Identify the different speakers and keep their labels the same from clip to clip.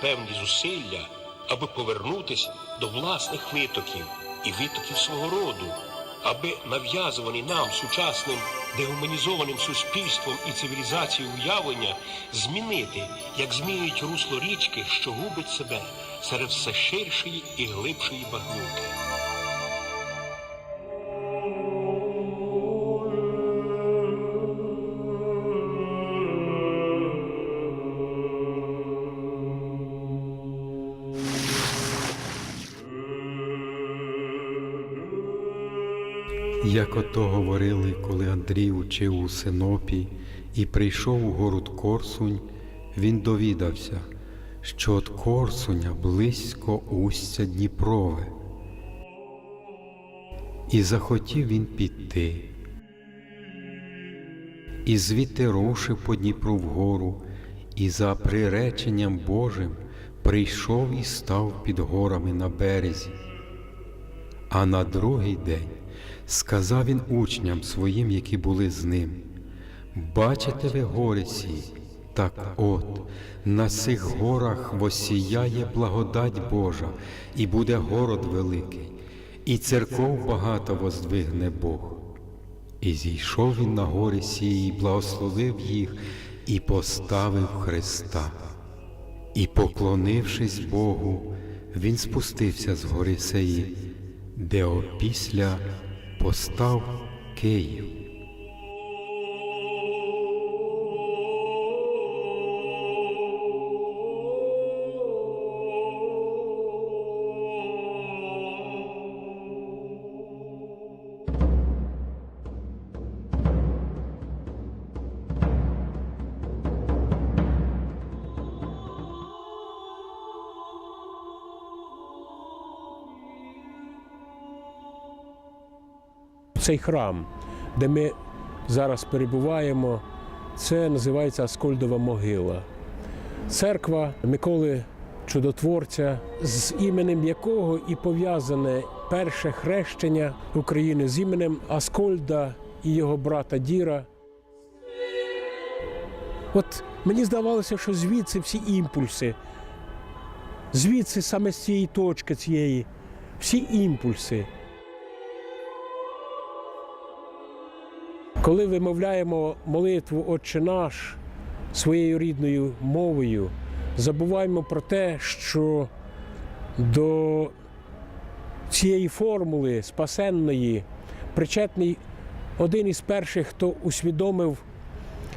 Speaker 1: певні зусилля, аби повернутися до власних витоків і витоків свого роду, аби нав'язувані нам сучасним дегуманізованим суспільством і цивілізацією уявлення змінити, як змінюють русло річки, що губить себе серед все ширшої і глибшої багнюки.
Speaker 2: Як ото говорили, коли Андрій учив у Синопі і прийшов у город Корсунь, він довідався, що от Корсуня близько устя Дніпрове. І захотів він піти. І звідти рушив по Дніпру вгору, і за приреченням Божим прийшов і став під горами на березі. А на другий день сказав він учням своїм, які були з ним: Бачите ви гори сі, так от на цих горах восіяє благодать Божа, і буде город великий, і церков багато воздвигне Бог. І зійшов він на гори сії, благословив їх і поставив Христа. І, поклонившись Богу, він спустився з гори сеї, де опісля постав Київ.
Speaker 3: Цей храм, де ми зараз перебуваємо, це називається Аскольдова могила. Церква Миколи Чудотворця, з іменем якого і пов'язане перше хрещення України з іменем Аскольда і його брата Діра. От мені здавалося, що звідси всі імпульси, звідси саме з цієї точки цієї, всі імпульси. Коли вимовляємо молитву Отче наш своєю рідною мовою, забуваємо про те, що до цієї формули спасенної причетний один із перших, хто усвідомив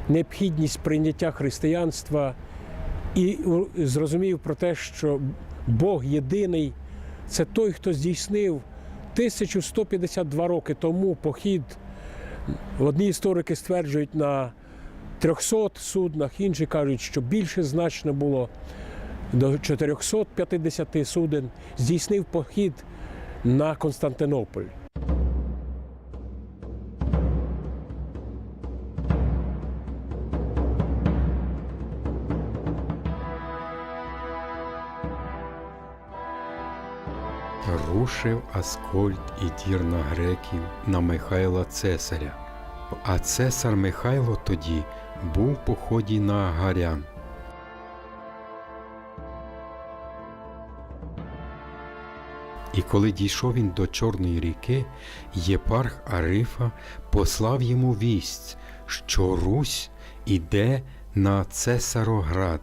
Speaker 3: необхідність прийняття християнства і зрозумів про те, що Бог єдиний це той, хто здійснив 1152 роки тому похід Одні історики стверджують на 300 суднах, інші кажуть, що більше значно було до 450 суден, здійснив похід на Константинополь.
Speaker 2: Рушив Аскольд і дір на греків на Михайла Цесаря. А цесар Михайло тоді був поході на Агарян. І коли дійшов він до Чорної ріки, єпарх Арифа послав йому вість, що Русь іде на Цесароград.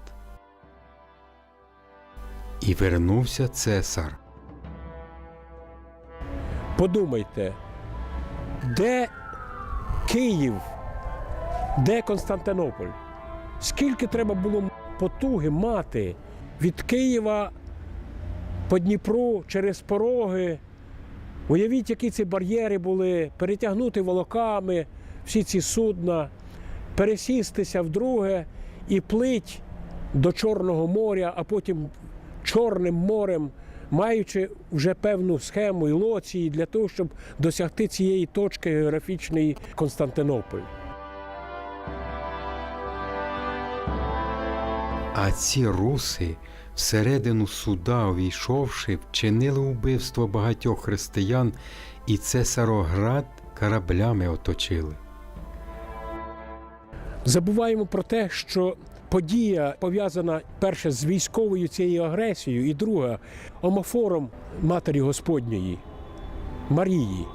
Speaker 2: І вернувся цесар.
Speaker 3: Подумайте, де Київ, де Константинополь? Скільки треба було потуги мати від Києва по Дніпру через пороги? Уявіть, які ці бар'єри були, перетягнути волоками всі ці судна, пересістися вдруге і плить до Чорного моря, а потім Чорним морем, маючи вже певну схему і лоції для того, щоб досягти цієї точки географічної Константинополь.
Speaker 2: А ці руси, всередину суда увійшовши, вчинили убивство багатьох християн, і Цесароград кораблями оточили.
Speaker 3: Забуваємо про те, що подія пов'язана перше з військовою цією агресією, і друга омофором Матері Господньої Марії.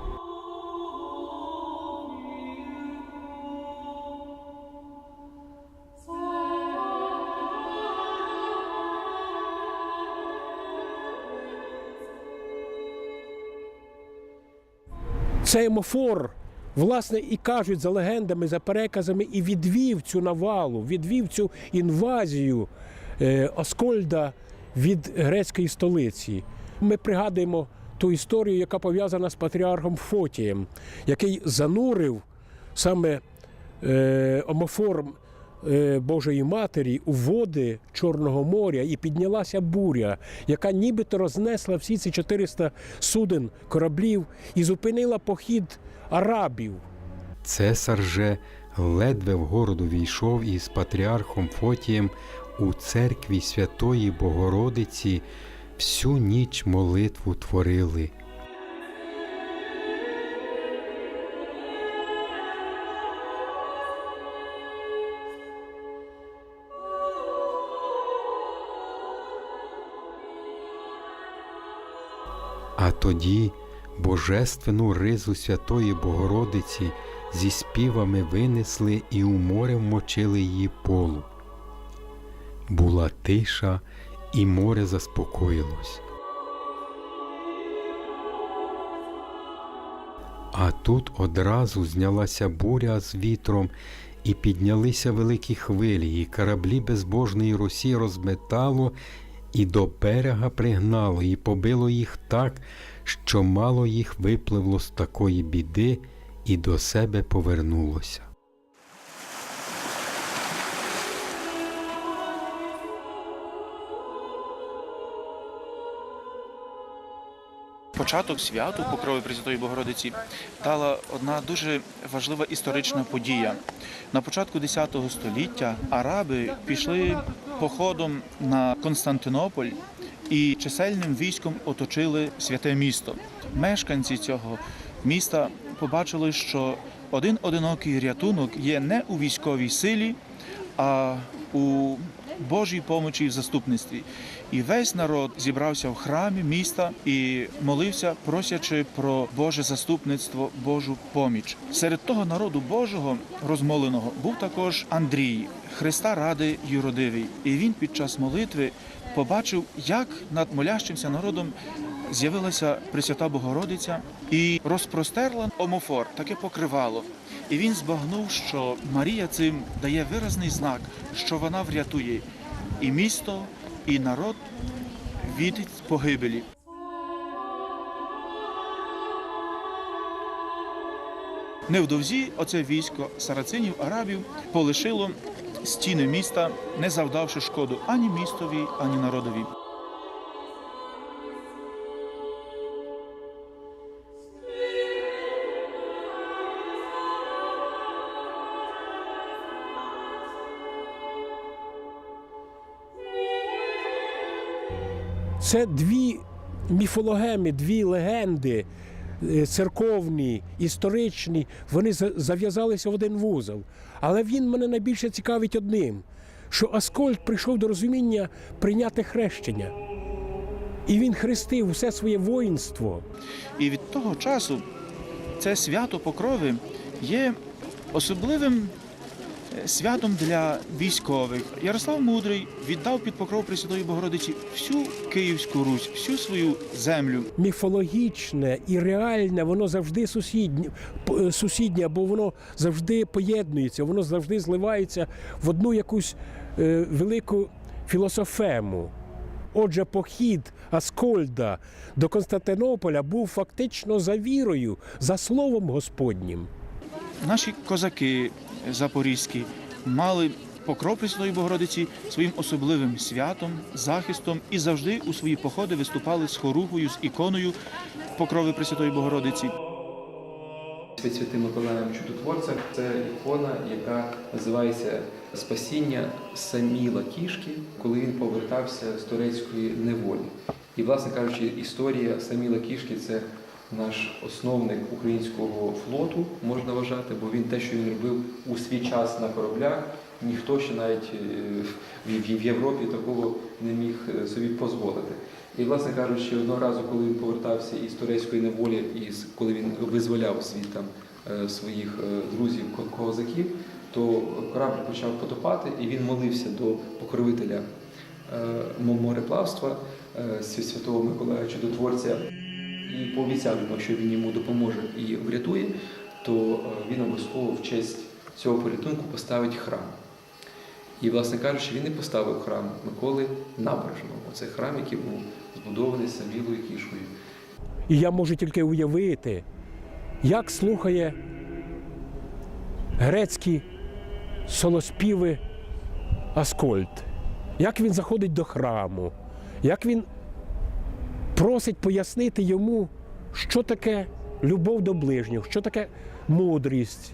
Speaker 3: Цей омофор, власне, і кажуть за легендами, за переказами, і відвів цю навалу, відвів цю інвазію е, Оскольда від грецької столиці. Ми пригадуємо ту історію, яка пов'язана з патріархом Фотієм, який занурив саме е, омофор е, Божої Матері у води Чорного моря і піднялася буря, яка нібито рознесла всі ці 400 суден кораблів і зупинила похід арабів.
Speaker 2: Цесар же ледве в городу війшов із патріархом Фотієм у церкві Святої Богородиці всю ніч молитву творили. А тоді божественну ризу Святої Богородиці зі співами винесли і у море вмочили її полу. Була тиша, і море заспокоїлось. А тут одразу знялася буря з вітром, і піднялися великі хвилі, і кораблі безбожної Росії розметало і до берега пригнало, і побило їх так, що мало їх випливло з такої біди і до себе повернулося.
Speaker 4: Початок святу Покрови Пресвятої Богородиці дала одна дуже важлива історична подія. На початку X століття араби пішли походом на Константинополь і чисельним військом оточили святе місто. Мешканці цього міста побачили, що один одинокий рятунок є не у військовій силі, а у Божій помочі і в заступництві. І весь народ зібрався в храмі міста і молився, просячи про Боже заступництво, Божу поміч. Серед того народу Божого розмоленого був також Андрій, Христа ради юродивий. І він під час молитви побачив, як над молящимся народом з'явилася Пресвята Богородиця і розпростерла омофор, таке покривало. І він збагнув, що Марія цим дає виразний знак, що вона врятує і місто, і народ від погибелі. Невдовзі оце військо сарацинів арабів полишило стіни міста, не завдавши шкоду ані містові, ані народові.
Speaker 3: Це дві міфологеми, дві легенди церковні, історичні. Вони за- зав'язалися в один вузол. Але він мене найбільше цікавить одним: що Аскольд прийшов до розуміння прийняти хрещення. І він хрестив усе своє воїнство.
Speaker 4: І від того часу це свято Покрови є особливим е, святом для військових. Ярослав Мудрий віддав під покров Пресвятої Богородиці всю Київську Русь, всю свою землю.
Speaker 3: Міфологічне і реальне, воно завжди сусіднє, е, сусіднє, бо воно завжди поєднується, воно завжди зливається в одну якусь е, велику філософему. Отже, похід Аскольда до Константинополя був фактично за вірою, за словом Господнім.
Speaker 4: Наші козаки запорізькі мали покров Пресвятої Богородиці своїм особливим святом, захистом і завжди у свої походи виступали з хоругвою, з іконою покрови Пресвятої Богородиці.
Speaker 5: Свят Святим Миколаєм Чудотворцем це ікона, яка називається Спасіння Саміла Кішки, коли він повертався з турецької неволі. І, власне кажучи, історія Саміла Кішки це наш основник українського флоту, можна вважати, бо він те, що він робив у свій час на кораблях, ніхто ще навіть е, в- Європі такого не міг е, собі дозволити. І, власне кажучи, одного разу, коли він повертався із турецької неволі, і коли він визволяв світ там е, своїх друзів ко- козаків, то корабль почав потопати, і він молився до покровителя мореплавства святого Миколая Чудотворця і пообіцяв що він йому допоможе і врятує, то е, він обов'язково в честь цього порятунку поставить храм. І, власне кажучи, він і поставив храм Миколи Набережного. Оце храм, який був збудований Самілою Кішкою.
Speaker 3: І я можу тільки уявити, як слухає грецькі солоспіви Аскольд, як він заходить до храму, як він просить пояснити йому, що таке любов до ближнього, що таке мудрість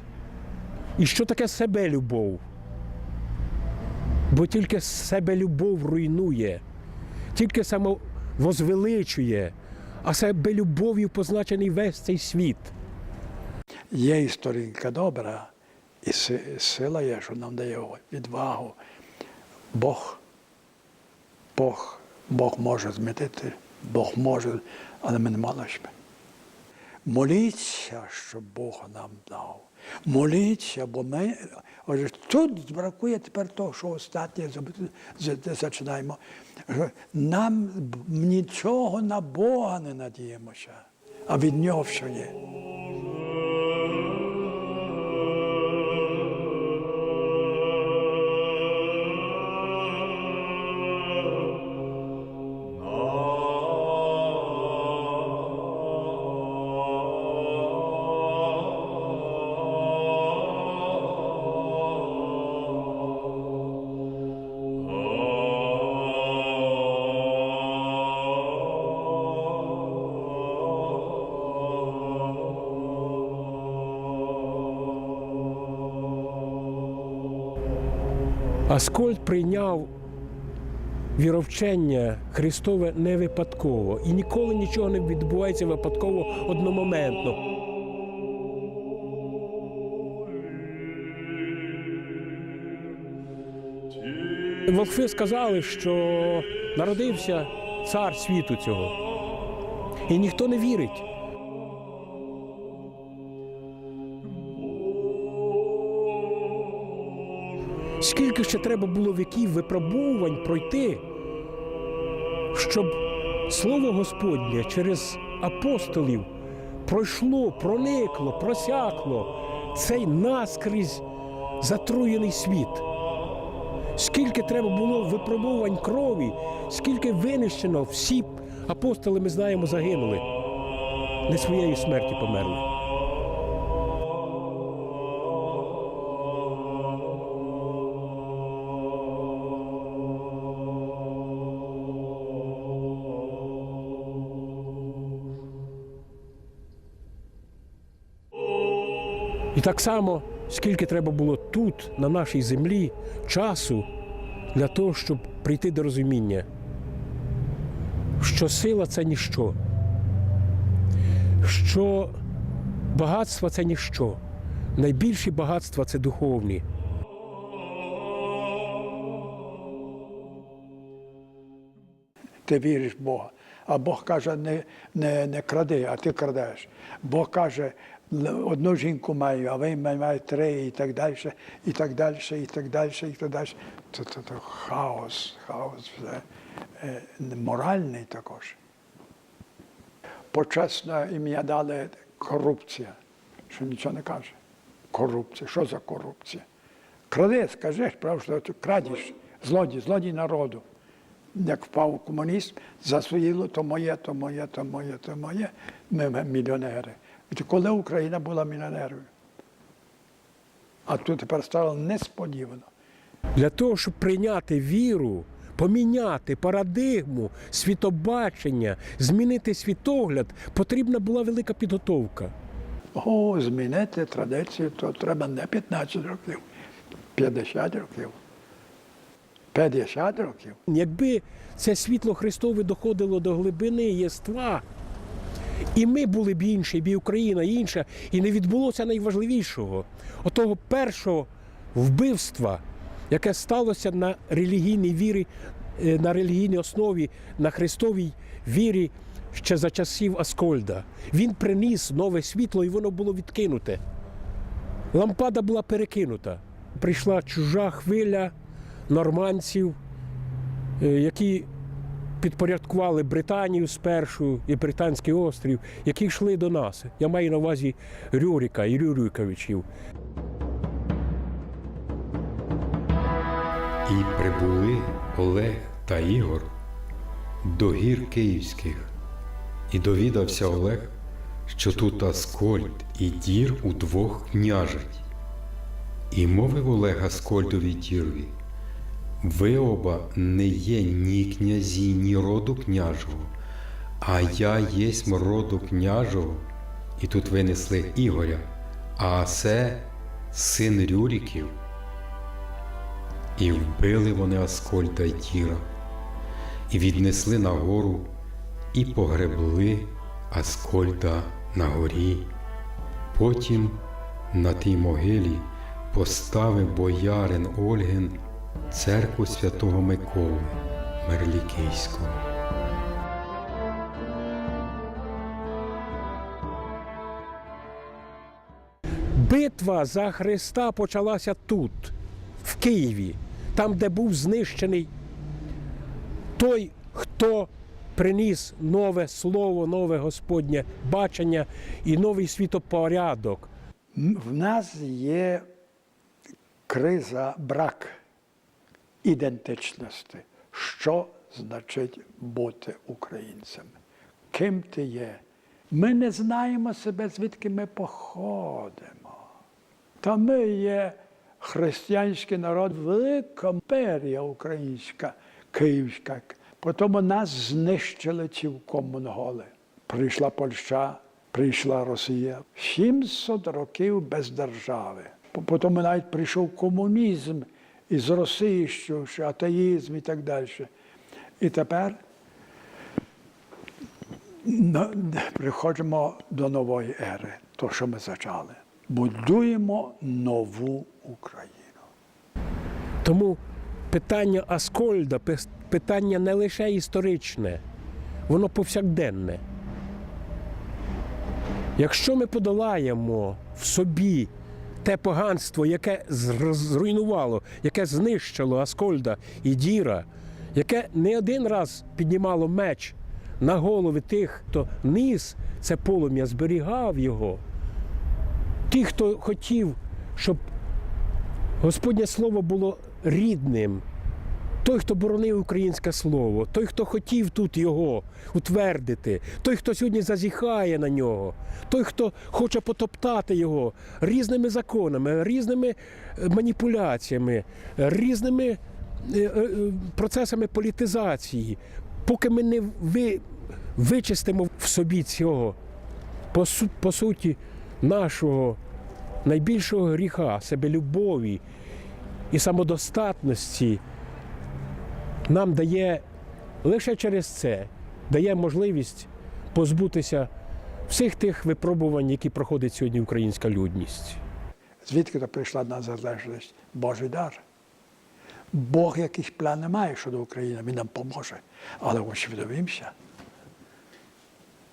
Speaker 3: і що таке себелюбов. Бо тільки себелюбов руйнує, тільки самовозвеличує, а себе любов'ю позначений весь цей світ.
Speaker 6: Є і сторінка добра, і сила є, що нам дає відвагу. Бог, Бог, Бог може змітити, Бог може, але ми не молишмо. Моліться, щоб Бог нам дав. Моліться, бо ми отже, тут бракує тепер того, що останнє зачинаємо. Нам нічого на Бога не надіємося, а від нього все є.
Speaker 3: Аскольд прийняв віровчення Христове не випадково. І ніколи нічого не відбувається випадково одномоментно. Волхви сказали, що народився цар світу цього. І ніхто не вірить. Скільки ще треба було віків випробувань пройти, щоб слово Господнє через апостолів пройшло, проникло, просякло цей наскрізь затруєний світ. Скільки треба було випробувань крові, скільки винищено, всі апостоли, ми знаємо, загинули, не своєю смерті померли. І так само, скільки треба було тут, на нашій землі, часу для того, щоб прийти до розуміння, що сила це ніщо, що багатство це ніщо. Найбільші багатства це духовні.
Speaker 6: ти віриш в Бога. А Бог каже, не, не, не кради, а ти крадеш. Бог каже, одну жінку маю, а ви маєте три, і так далі, і так далі, і так далі, і так далі. Це, це, це хаос, хаос вже, е, моральний також. Почесне ім'я дали корупція, що нічого не каже. Корупція. Що за корупція? Кради, скажеш, правда, що ти крадіш, злодій, злодій народу як впав комунізм, засвоїло то моє, то моє, то моє, то моє. Ми ми мільйонери. Коли Україна була мільйонерою? А тут тепер стало несподівано.
Speaker 3: Для того, щоб прийняти віру, поміняти парадигму, світобачення, змінити світогляд, потрібна була велика підготовка.
Speaker 6: О, змінити традицію, то треба не 15 років, 50 років. 50 років.
Speaker 3: Якби це світло Христове доходило до глибини єства, І ми були б інші, і Україна інша, і не відбулося найважливішого отого першого вбивства, яке сталося на релігійній вірі, е, на релігійній основі, на Христовій вірі ще за часів Аскольда. Він приніс нове світло, і воно було відкинуте. Лампада була перекинута. Прийшла чужа хвиля нормандців, е, які підпорядкували Британію спершу і Британський острів, які йшли до нас. Я маю на увазі Рюрика і Рюриковичів.
Speaker 2: І прибули Олег та Ігор до гір київських, і довідався Олег, що тут Аскольд і дір удвох княжать. І мовив Олег Аскольдові дірові, ви оба не є ні князі, ні роду княжого, а я єсмь роду княжого, і тут винесли Ігоря, а це син Рюріків. І вбили вони Аскольда й Тіра, і віднесли на гору, і погребли Аскольда на горі. Потім на тій могилі поставив боярин Ольгин церкву святого Миколи Мерлікійського.
Speaker 3: Битва за Христа почалася тут, в Києві, там, де був знищений той, хто приніс нове слово, нове Господнє бачення і новий світопорядок.
Speaker 6: В нас є криза, брак ідентичності. Що значить бути українцем? Ким ти є? Ми не знаємо себе, звідки ми походимо. Та ми є християнський народ, велика імперія українська, київська. Потім нас знищили цілком монголи. Прийшла Польща, прийшла Росія. 700 років без держави. По- Потім навіть прийшов комунізм із Росії, що, що атеїзм і так далі. І тепер приходимо до нової ери, то, що ми зачали. Будуємо нову Україну.
Speaker 3: Тому питання Аскольда, питання не лише історичне, воно повсякденне. Якщо ми подолаємо в собі те поганство, яке зр- зруйнувало, яке знищило Аскольда і Діра, яке не один раз піднімало меч на голови тих, хто ніс це полум'я, зберігав його, ті, хто хотів, щоб Господнє слово було рідним. Той, хто боронив українське слово, той, хто хотів тут його утвердити, той, хто сьогодні зазіхає на нього, той, хто хоче потоптати його різними законами, різними е, маніпуляціями, різними е, е, процесами політизації, поки ми не ви, вичистимо в собі цього, по, су- по суті, нашого найбільшого гріха, себелюбові і самодостатності, нам дає лише через це дає можливість позбутися всіх тих випробувань, які проходить сьогодні українська людність.
Speaker 6: Звідки то прийшла незалежність? Божий дар. Бог якісь плани має щодо України, він нам поможе. Але усвідомимося.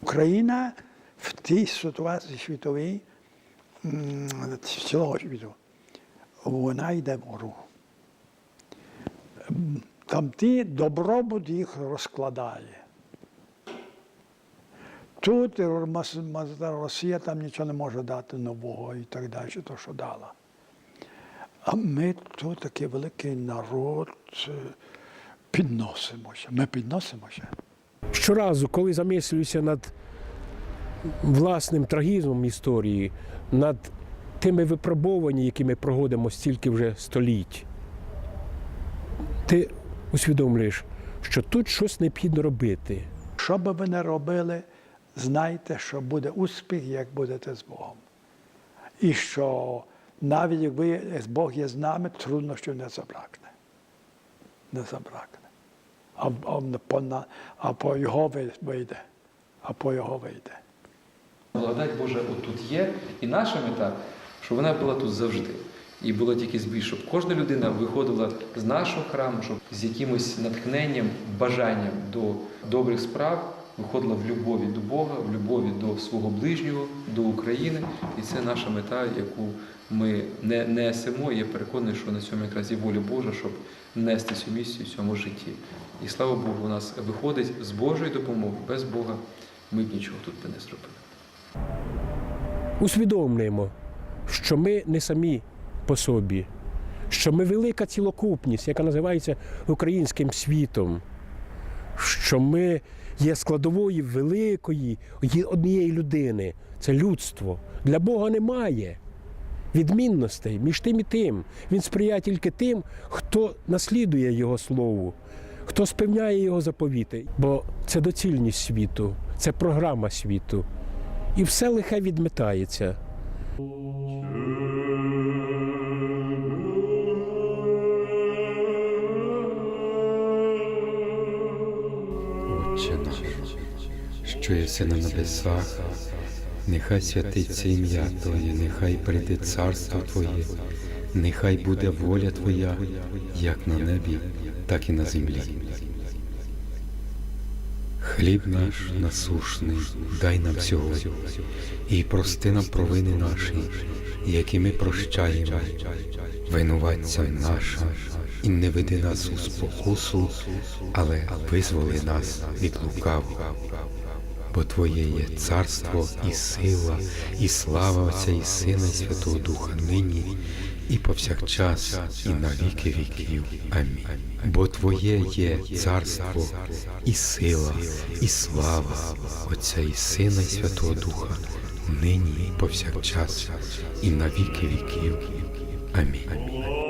Speaker 6: Україна в тій ситуації світовій цілого світу, вона йде. М, Там ті добробут їх розкладає. Тут Росія там нічого не може дати нового і так далі, то що дала. А ми тут такий великий народ е, підносимося. Ми підносимося.
Speaker 3: Щоразу, коли замислююся над власним трагізмом історії, над тими випробуваннями, які ми проходимо стільки вже століть, ти усвідомлюєш, що тут щось необхідно робити.
Speaker 6: Що би ви не робили, знайте, що буде успіх, як будете з Богом. І що навіть якби Бог є з нами, труднощів не забракне. Не забракне. А, а, по, а по його вийде. А по його вийде.
Speaker 5: Благодать Божа отут є, і наша мета, щоб вона була тут завжди. І було тільки збільш, щоб кожна людина виходила з нашого храму, щоб з якимось натхненням, бажанням до добрих справ виходила в любові до Бога, в любові до свого ближнього, до України. І це наша мета, яку ми не несемо. Я переконаний, що на цьому якраз і воля Божа, щоб нести цю місію в цьому житті. І слава Богу, у нас виходить з Божої допомоги, без Бога ми б нічого тут би не зробили.
Speaker 3: усвідомлюємо, що ми не самі по собі, що ми велика цілокупність, яка називається українським світом, що ми є складовою великої однієї людини. Це людство. Для Бога немає відмінностей між тим і тим. Він сприяє тільки тим, хто наслідує Його слову, хто спевняє його заповіти. Бо це доцільність світу, це програма світу. І все лихе відметається.
Speaker 2: Що єси на небесах, нехай святиться ім'я Твоє, нехай прийде царство Твоє, нехай буде воля Твоя, як на небі, так і на землі. Хліб наш насушний, дай нам сьогодні, і прости нам провини наші, які ми прощаємо винуватцям нашим, і не веди нас у спокусу, але визволи нас від лукавого. Бо Твоє є царство і сила, і слава Отця і Сина, і Святого Духа нині, і повсякчас, і на віки віків. Амінь. Бо Твоє є царство, і сила, і слава Отця і Сина, і Святого Духа, нині, і повсякчас, і на віки віків. Амінь.